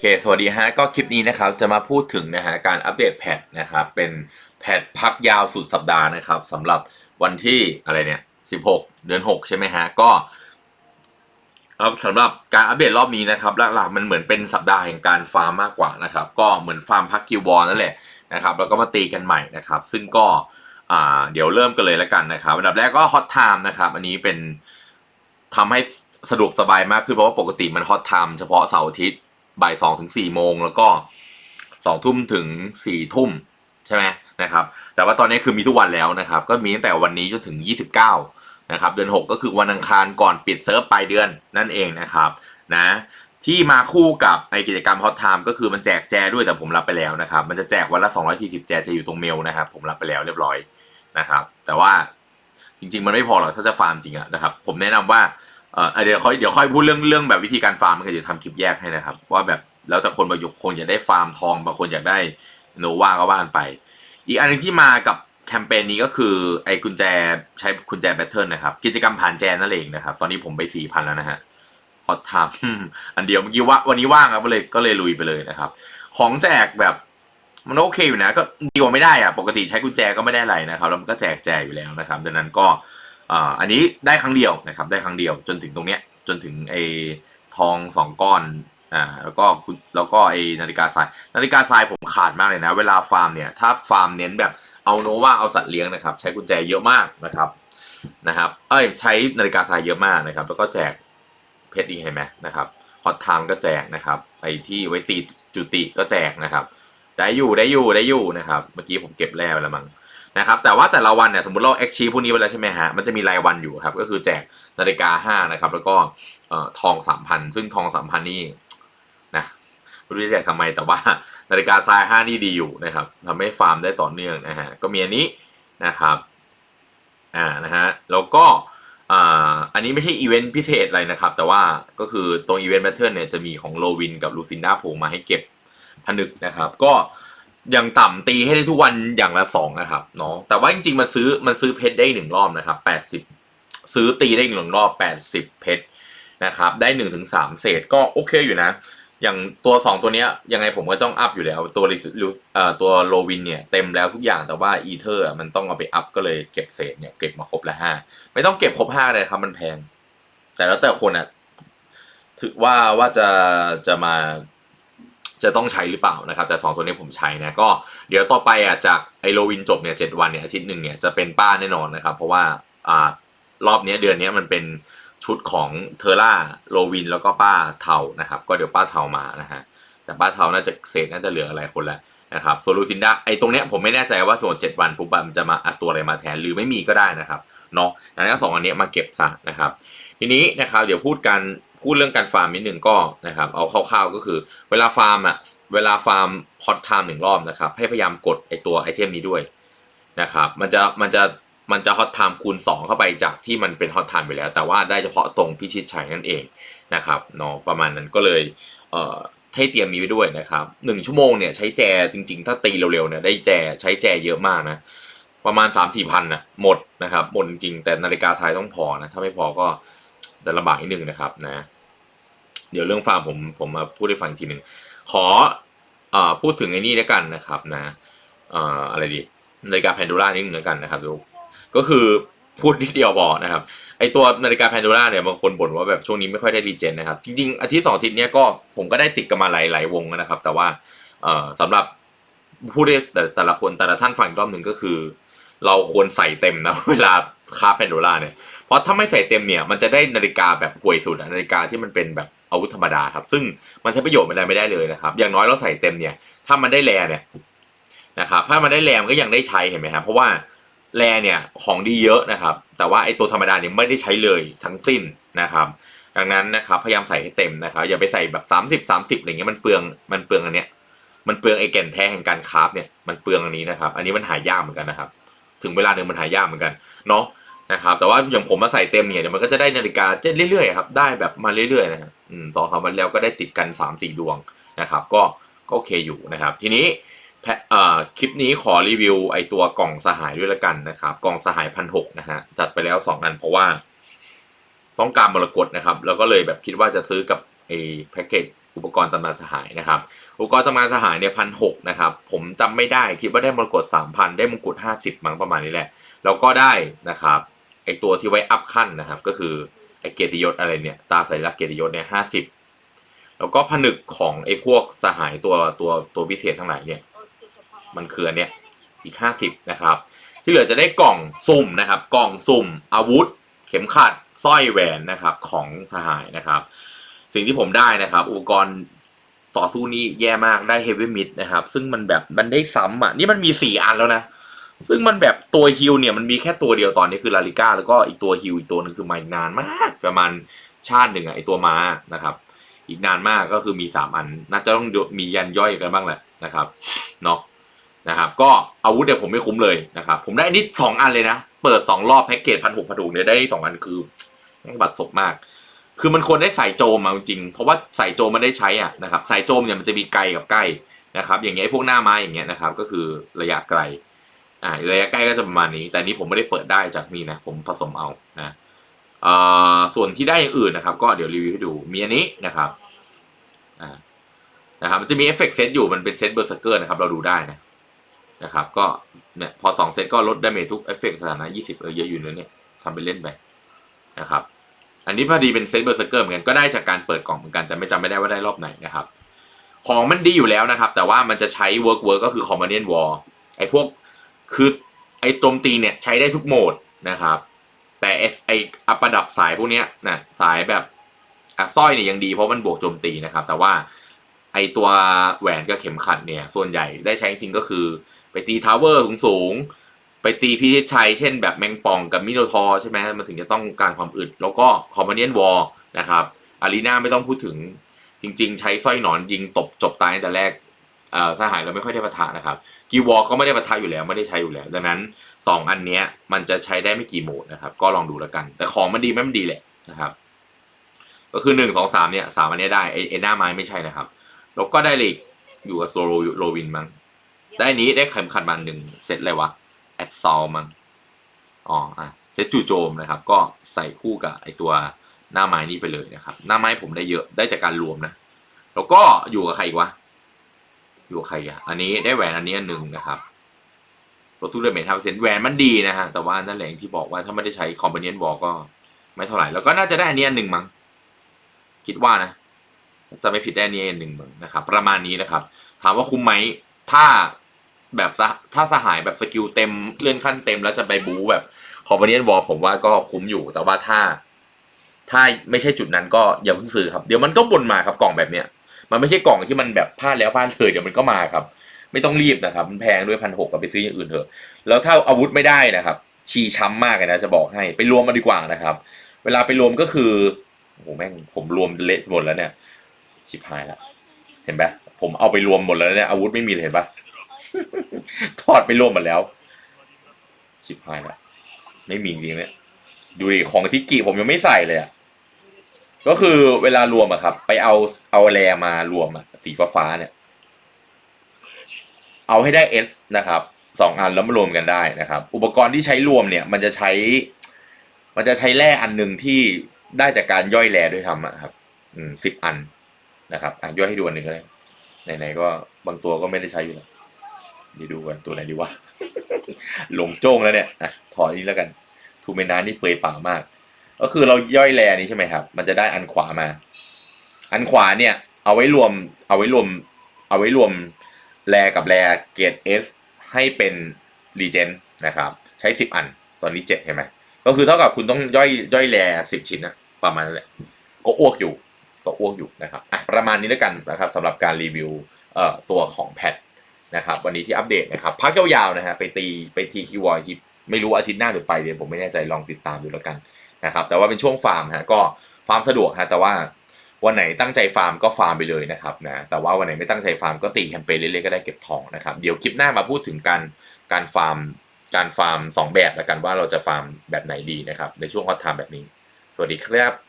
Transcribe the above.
โอเค สวัสดีฮะ ก็คลิปนี้นะครับจะมาพูดถึงนะฮะการอัปเดตแพทนะครับเป็นแพทพักยาวสุดสัปดาห์นะครับสำหรับวันที่อะไรเนี่ย16 เดือน 6 ใช่ไหมฮะ ก็ครับสำหรับการอัปเดตรอบนี้นะครับหลักๆมันเหมือนเป็นสัปดาห์แห่งการฟาร์มมากกว่านะครับก็เหมือนฟาร์มพักกิวบอลนั่นแหละนะครับแล้วก็มาตีกันใหม่นะครับซึ่งก็เดี๋ยวเริ่มกันเลยแล้วกันนะครับอันดับแรกก็ฮอตไทม์นะครับอันนี้เป็นทำให้สะดวกสบายมากขึ้นเพราะว่าปกติมันฮอตไทม์เฉพาะเสาร์อาทิตย์ บ่ายสองถึงสี่โมงแล้วก็สองทุ่มถึงสี่ทุ่มใช่ไหมนะครับ แต่ว่าตอนนี้คือมีทุกวันแล้วนะครับ ก็มีตั้งแต่วันนี้จนถึงยี่สิบเก้านะครับ เดือนหกก็คือวันอังคารก่อนปิดเซิร์ฟปลายเดือนนั่นเองนะครับนะที่มาคู่กับไอกิจกรรมฮอตไทม์ก็คือมันแจกแจด้วยแต่ผมรับไปแล้วนะครับ มันจะแจกวันละ240แจจะอยู่ตรงเมลนะครับ ผมรับไปแล้วเรียบร้อยนะครับ แต่ว่าจริง ๆ มันไม่พอหรอกถ้าจะฟาร์มจริงอะนะครับ ผมแนะนำว่า เอ่อเดี๋ยวค่อยเดี๋ยวค่อยพูดเรื่องเรื่องแบบวิธีการฟาร์มมันก็จะทำคลิปแยกให้นะครับ ว่าแบบแล้วแต่คนบางคนอยากได้ฟาร์มทองบางคนอยากได้โนวาก็ว่านไป อีกอันหนึงที่มากับแคมเปญนี้ก็คือไอ้กุญแจใช้กุญแจแบทเทิลนะครับ กิจกรรมผ่านแจนนั่นเองนะครับ ตอนนี้ผมไปสี่พันแล้วนะฮะฮอทม์อันเดียวเมื่อกี้ว่าวันนี้ว่างครับก็เลยก็เลยลุยไปเลยนะครับ ของแจกแบบมันโอเคอยู่นะ ก็ดีกว่าไม่ได้อะปกติใช้กุญแจก็ไม่ได้อะไรนะครับ แล้วมันก็แจกแจกอยู่แล้วนะครับ ดังนั้นก็ อ่าอันนี้ได้ครั้งเดียวนะครับได้ครั้งเดียวจนถึงตรงเนี้ยจนถึงไอ้ทองสองก้อนอ่าแล้วก็คุณแล้วก็ไอ้นาฬิกาทรายนาฬิกาทรายผมขาดมากเลยนะ เวลาฟาร์มเนี่ยถ้าฟาร์มเน้นแบบเอาโนว่าเอาสัตว์เลี้ยงนะครับ ใช้กุญแจเยอะมากนะครับนะครับเอ้ยใช้นาฬิกาทรายเยอะมากนะครับ แล้วก็แจกเพชรอีกเห็นไหมนะครับฮอตไทม์ก็แจกนะครับไอ้ที่ไว้ตีจุติก็แจกนะครับ ได้อยู่ได้อยู่ได้อยู่นะครับ เมื่อกี้ผมเก็บแร่ไปแล้วมั้ง นะครับแต่ว่าแต่ละวันเนี่ยสมมติเราแอคชีพวกนี้ไปแล้วใช่ไหมฮะมันจะมีรายวันอยู่ครับก็คือแจกนาฬิกา5นะครับแล้วก็เอ่อทอง3,000ซึ่งทอง3,000นี่นะไม่รู้จะแจกทำไมแต่ว่านาฬิกาทราย5นี่ดีอยู่นะครับทำให้ฟาร์มได้ต่อเนื่องนะฮะก็มีอันนี้นะครับอ่านะฮะแล้วก็อ่าอันนี้ไม่ใช่อีเวนต์พิเศษอะไรนะครับ แต่ว่าก็คือตรงอีเวนต์แบทเทิลเนี่ยจะมีของโลวินกับลูซินดาโผล่มาให้เก็บผนึกนะครับ ก็ อย่างต่ำตีให้ได้ทุกวันอย่างละสองนะครับเนาะแต่ว่าจริงๆมันซื้อมันซื้อเพชรได้หนึ่งรอบนะครับแปดสิบซื้อตีได้หนึ่งรอบแปดสิบเพชรนะครับได้หนึ่งถึงสามเศษก็โอเคอยู่นะ อย่างตัวสองตัวเนี้ยยังไงผมก็ต้องอัพอยู่แล้วตัวลิลิเอ่อตัวโลวินเนี่ยเต็มแล้วทุกอย่างแต่ว่าอีเทอร์มันต้องเอาไปอัพก็เลยเก็บเศษเนี่ยเก็บมาครบละห้าไม่ต้องเก็บครบห้าเลยครับมันแพง แต่แล้วแต่คนอะถือว่าว่าจะจะมา จะต้องใช้หรือเปล่านะครับ แต่สองตัวนี้ผมใช้นะก็เดี๋ยวต่อไปอะจากไอโลวินจบเนี่ยเจ็ดวันเนี่ยอาทิตย์หนึ่งเนี่ยจะเป็นป้าแน่นอนนะครับ เพราะว่าอ่ารอบนี้เดือนนี้มันเป็นชุดของเทอร่าโลวินแล้วก็ป้าเทานะครับ ก็เดี๋ยวป้าเทามานะฮะแต่ป้าเทาน่าจะเศษน่าจะเหลืออะไรคนละนะครับโซลูซินดาไอตรงเนี้ยผมไม่แน่ใจว่าส่วนเจ็ดวันปุ๊บมันจะมาอัดตัวอะไรมาแทนหรือไม่มีก็ได้นะครับเนาะดังนั้นสองอันนี้มาเก็บซะนะครับ ทีนี้นะครับเดี๋ยวพูดกัน พูดเรื่องการฟาร์มนิดหนึ่งก็นะครับเอาคร่าวๆก็คือเวลาฟาร์มอะเวลาฟาร์มฮอตไทม์หนึ่งรอบนะครับให้พยายามกดไอตัวไอเทมนี้ด้วยนะครับมันจะมันจะมันจะฮอตไทม์คูณ 2 เข้าไปจากที่มันเป็นฮอตไทม์ไปแล้ว แต่ว่าได้เฉพาะตรงพิชิตชัยนั่นเองนะครับเนาะประมาณนั้นก็เลยเอ่อให้เตรียมมีไว้ด้วยนะครับหนึ่งชั่วโมงเนี่ยใช้แจจริง ๆ ถ้าตีเร็วๆเนี่ยได้แจใช้แจเยอะมากนะประมาณ3 4พันนะหมดนะครับหมดจริงแต่นาฬิกาทายต้องพอนะถ้าไม่พอก็ จะลำบากนิดนึงนะครับนะ เดี๋ยวเรื่องฟาร์มผมผมมาพูดให้ฟังอีกทีหนึ่งขออพูดถึงไอ้นี่ด้วยกันนะครับนะออะไรดีนาฬิกาแพนดูล่านิดนึงแล้วกันนะครับดูก็คือพูดนิดเดียวบอกนะครับไอตัวนาฬิกาแพนดูล่าเนี่ยบางคนบ่นว่าแบบช่วงนี้ไม่ค่อยได้รีเจนนะครับ จริงๆอาทิตย์สองอาทิตย์เนี้ยก็ผมก็ได้ติดกันมาหลายหลายวงนะครับ แต่ว่าเอ่อสำหรับผู้ได้แต่แต่ละคนแต่ละท่านฟังรอบหนึ่งก็คือ เราควรใส่เต็มนะเวลาคาแพนโดล่าเนี่ย เพราะถ้าไม่ใส่เต็มเนี่ยมันจะได้นาฬิกาแบบห่วยสุดนาฬิกาที่มันเป็นแบบอาวุธธรรมดาครับ ซึ่งมันใช้ประโยชน์อะไรไม่ได้เลยนะครับ อย่างน้อยเราใส่เต็มเนี่ย ถ้ามันได้แรเนี่ยนะครับถ้ามันได้แรมก็ยังได้ใช้เห็นไหมครับเพราะว่าแรเนี่ยของดีเยอะนะครับ แต่ว่าไอตัวธรรมดาเนี่ยไม่ได้ใช้เลยทั้งสิ้นนะครับ ดังนั้นนะครับพยายามใส่ให้เต็มนะครับ อย่าไปใส่แบบ 30 30อะไรเงี้ยมันเปลืองมันเปลืองอันเนี้ยมันเปลืองไอแก่นแท้แห่งการคราฟเนี่ยมันเปลืองอันนี้นะครับ อันนี้มันหายากเหมือนกันนะครับ ถึงเวลาหนึ่งมันหายากเหมือนกันเนาะ นะครับแต่ว่าอย่างผมมาใส่เต็มเนี่ยเดี๋ยวมันก็จะได้นาฬิกาเจ็ดเรื่อยๆครับได้แบบมาเรื่อยๆนะครับอืมสองสามวันแล้วก็ได้ติดกัน3ามสี่ดวงนะครับก็ก็โอเคอยู่นะครับ ทีนี้แพเอ่อคลิปนี้ขอรีวิวไอตัวกล่องสหายด้วยละกันนะครับ กล่องสหายพันหกนะฮะจัดไปแล้ว 2 อันเพราะว่า ต้องการมรกตนะครับ แล้วก็เลยแบบคิดว่าจะซื้อกับไอแพ็กเกจอุปกรณ์ตำนานสหายนะครับ อุปกรณ์ตำนานสหายเนี่ยพันหกนะครับ ผมจำไม่ได้คิดว่าได้มรกตสามพันได้มงกุฎห้าสิบมั้งประมาณนี้แหละ แล้วก็ได้นะครับ ไอตัวที่ไว้อัพขั้นนะครับ ก็คือไอเกียรติยศอะไรเนี่ยตาสัญลักษณ์เกียรติยศเนี่ยห้าสิบแล้วก็ผนึกของไอพวกสหายตัวตัวตัวพิเศษทั้งหลายเนี่ยมันคืออันเนี้ยอีกห้าสิบนะครับ ที่เหลือจะได้กล่องสุ่มนะครับ กล่องสุ่มอาวุธ เข็มขัดสร้อยแหวนนะครับของสหายนะครับ สิ่งที่ผมได้นะครับ อุปกรณ์ต่อสู้นี้แย่มากได้เฮฟวี่มิดนะครับ ซึ่งมันแบบมันได้ซ้ำอะนี่มันมีสี่อันแล้วนะ ซึ่งมันแบบตัวฮิลเนี่ยมันมีแค่ตัวเดียวตอนนี้คือลาลิก้าแล้วก็อีกตัวฮิลอีกตัวนึงคือมาอีกนานมากประมาณชาติหนึ่งอะไอตัวม้านะครับ อีกนานมากก็คือมีสามอัน น่าจะต้องมียันย่อยกันบ้างแหละนะครับเนาะนะครับ ก็อาวุธเนี่ยผมไม่คุ้มเลยนะครับ ผมได้อันนี้สองอันเลยนะ เปิดสองรอบแพ็กเกจพันหกพันถูกเนี่ยได้สองอันคือแม่งบัดซบมาก คือมันควรได้ใส่โจมมาจริงเพราะว่าใส่โจมมันได้ใช้อะนะครับใส่โจมเนี่ยมันจะมีไกลกับใกล้นะครับ อย่างเงี้ยไอพวกหน้าไม้อย่างเงี้ยนะครับ ก็คือระยะไกล อ่าระยะใกล้ก็จะประมาณนี้ แต่นี้ผมไม่ได้เปิดได้จากนี่นะ ผมผสมเอานะเอ่อส่วนที่ได้อย่างอื่นนะครับ ก็เดี๋ยวรีวิวให้ดูมีอันนี้นะครับอ่านะครับมันจะมีเอฟเฟกต์เซตอยู่มันเป็นเซตเบอร์สเกอร์นะครับ เราดูได้นะนะครับ ก็เนี่ยพอสองเซตก็ลดดาเมจทุกเอฟเฟกต์สถานะยี่สิบเออเยอะอยู่นะเนี่ยทำไปเล่นไปนะครับอันนี้พอดีเป็นเซตเบอร์สเกอร์เหมือนกันก็ได้จากการเปิดกล่องเหมือนกันแต่ไม่จำไม่ได้ว่าได้รอบไหนนะครับของมันดีอยู่แล้วนะครับ แต่ว่ามันจะใช้เวิร์กเวิร์กก็คือคอมมานเนียนวอลไอพวก คือไอโจมตีเนี่ยใช้ได้ทุกโหมดนะครับ แต่ไอไออัประดับสายพวกเนี้ยนะสายแบบอะสร้อยเนี่ยยังดีเพราะมันบวกโจมตีนะครับ แต่ว่าไอตัวแหวนกับเข็มขัดเนี่ย ส่วนใหญ่ได้ใช้จริงก็คือ ไปตีทาวเวอร์สูงๆไปตีพิชิตชัยเช่นแบบแมงป่องกับมิโนทอร์ใช่ไหมมันถึงจะต้องการความอึด แล้วก็คอมมานเนียนวอลนะครับอารีนาไม่ต้องพูดถึงจริง ๆ ใช้สร้อยหนอนยิงตบจบตายตั้งแต่แรก สหายเราไม่ค่อยได้ปะทะนะครับกีวอลก็ไม่ได้ปะทะอยู่แล้วไม่ได้ใช้อยู่แล้ว ดังนั้น 2 อันเนี้ยมันจะใช้ได้ไม่กี่โหมดนะครับ ก็ลองดูแล้วกัน แต่ของมันดีไหมมันดีแหละนะครับก็คือหนึ่งสองสามเนี่ยสามอันนี้ได้ไอไอหน้าไม้ไม่ใช่นะครับ แล้วก็ได้เล็กอยู่กับโซโลโลวินมั้งได้อันนี้ได้เข็มขัดมันหนึ่งเซตอะไรวะแอดซอลมั้งอ๋ออะเซตจู่โจมนะครับ ก็ใส่คู่กับไอตัวหน้าไม้นี้ไปเลยนะครับ หน้าไม้ผมได้เยอะได้จากการรวมนะ แล้วก็อยู่กับใครอีกวะ อยู่ใครอะอันนี้ได้แหวนอันนี้อันหนึ่งนะครับลดทุกเดเมจห้าเปอร์เซ็นต์แหวนมันดีนะฮะ แต่ว่านั่นแหละอย่างที่บอกว่าถ้าไม่ได้ใช้คอมเบเนียนวอลก็ไม่เท่าไหร่ แล้วก็น่าจะได้อันนี้อันหนึ่งมั้ง คิดว่านะ จะไม่ผิดได้อันนี้อันหนึ่งมั้งนะครับ ประมาณนี้นะครับ ถามว่าคุ้มไหม ถ้าแบบถ้าสหายแบบสกิลเต็มเลื่อนขั้นเต็ม แล้วจะไปบู๊แบบคอมเบเนียนวอลผมว่าก็คุ้มอยู่ แต่ว่าถ้า ถ้าไม่ใช่จุดนั้นก็อย่าเพิ่งซื้อครับ เดี๋ยวมันก็บนมาครับกล่องแบบเนี้ย มันไม่ใช่กล่องที่มันแบบพลาดแล้วพลาดเลยเดี๋ยวมันก็มาครับ ไม่ต้องรีบนะครับ มันแพงด้วยพันหกกับไปซื้ออย่างอื่นเถอะ แล้วถ้าอาวุธไม่ได้นะครับ ชีช้ำมากเลยนะ จะบอกให้ไปรวมมาดีกว่านะครับ เวลาไปรวมก็คือโอ้โหแม่งผมรวมเละหมดแล้วเนี่ยชิบหายแล้วเห็นปะผมเอาไปรวมหมดแล้วเนี่ยอาวุธไม่มีเลยเห็นปะทอดไปรวมหมดแล้วชิบหายแล้วไม่มีจริงเนี่ยดูดิของที่กีผมยังไม่ใส่เลยอะ ก็คือเวลารวมอะครับ ไปเอาเอาแรมารวมอะสีฟ้าเนี่ย เอาให้ได้เอสนะครับสองอันแล้วมารวมกันได้นะครับ อุปกรณ์ที่ใช้รวมเนี่ย มันจะใช้ มันจะใช้แร่อันหนึ่งที่ได้จากการย่อยแร่ด้วยทำอะครับ อืมสิบอันนะครับอะย่อยให้ดูอันหนึ่งก็ได้ไหนๆก็บางตัวก็ไม่ได้ใช้อยู่แล้วเดี๋ยวดูกันตัวไหนดีวะหลงโจ้งแล้วเนี่ยอะถอดนี้แล้วกัน ทูเมนานี่เปลือยเปล่ามาก ก็คือเราย่อยแร่นี้ใช่ไหมครับ มันจะได้อันขวามา อันขวาเนี่ย เอาไว้รวม เอาไว้รวม เอาไว้รวมแร่กับแร่เกรดเอสให้เป็นรีเจนนะครับ ใช้สิบอัน ตอนนี้เจ็ดเห็นไหม ก็คือเท่ากับคุณต้องย่อยย่อยแร่สิบชิ้นนะประมาณนั้นแหละ ก็อ้วกอยู่ ก็อ้วกอยู่นะครับอะประมาณนี้แล้วกันนะครับสำหรับการรีวิวเอ่อตัวของแพทนะครับ วันนี้ที่อัปเดตนะครับ พักยาวๆนะฮะไปตีไปทีคีวอยที่ ไม่รู้อาทิตย์หน้าหรือไปเดือนผมไม่แน่ใจลองติดตามดูแล้วกันนะครับแต่ว่าเป็นช่วงฟาร์มฮะก็ฟาร์มสะดวกฮะแต่ว่าวันไหนตั้งใจฟาร์มก็ฟาร์มไปเลยนะครับนะแต่ว่าวันไหนไม่ตั้งใจฟาร์มก็ตีแคมเปญเรื่อยๆก็ได้เก็บทองนะครับเดี๋ยวคลิปหน้ามาพูดถึงการการฟาร์มการฟาร์มสองแบบแล้วกันว่าเราจะฟาร์มแบบไหนดีนะครับในช่วงฮอตไทม์แบบนี้ สวัสดีครับ